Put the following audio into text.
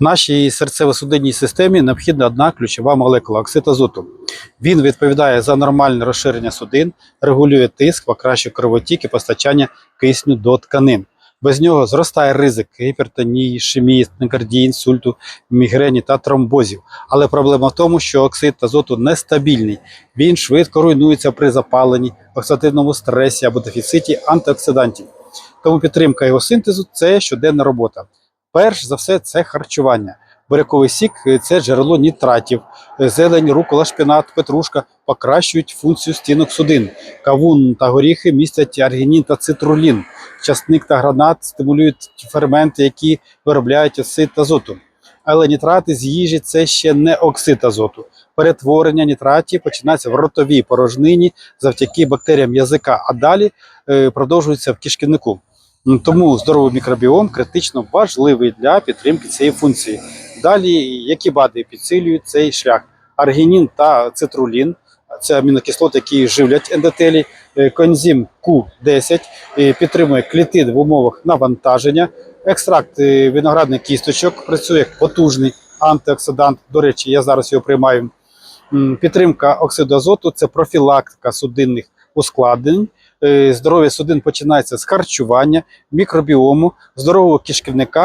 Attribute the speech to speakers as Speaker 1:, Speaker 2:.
Speaker 1: Нашій серцево-судинній системі необхідна одна ключова молекула оксид азоту. Він відповідає за нормальне розширення судин, регулює тиск, покращує кровотік і постачання кисню до тканин. Без нього зростає ризик гіпертонії, ішемії, стенокардії, інсульту, мігрені та тромбозів. Але проблема в тому, що оксид азоту нестабільний. Він швидко руйнується при запаленні, оксидативному стресі або дефіциті антиоксидантів. Тому підтримка його синтезу це щоденна робота. Перш за все, це харчування. Буряковий сік це джерело нітратів, зелень, рукола, шпинат, петрушка покращують функцію стінок судин. Кавун та горіхи містять аргінін та цитрулін. Часник та гранат стимулюють ферменти, які виробляють оксид азоту. Але нітрати з їжі це ще не оксид азоту. Перетворення нітратів починається в ротовій порожнині завдяки бактеріям язика, а далі е, продовжується в кишківнику. М, Тому здоровий мікробіом критично важливий для підтримки цієї функції. Далі, які БАДи підсилюють цей шлях? Аргінін та цитрулін це амінокислоти, які живлять ендотелі. Е, Коензим Q10 е, підтримує клітин в умовах навантаження. Екстракт е, виноградних кісточок працює як потужний антиоксидант. До речі, я зараз його приймаю. Підтримка оксиду азоту це профілактика судинних ускладнень. Е, Здоров'я судин починається з харчування, мікробіому, здорового кишківника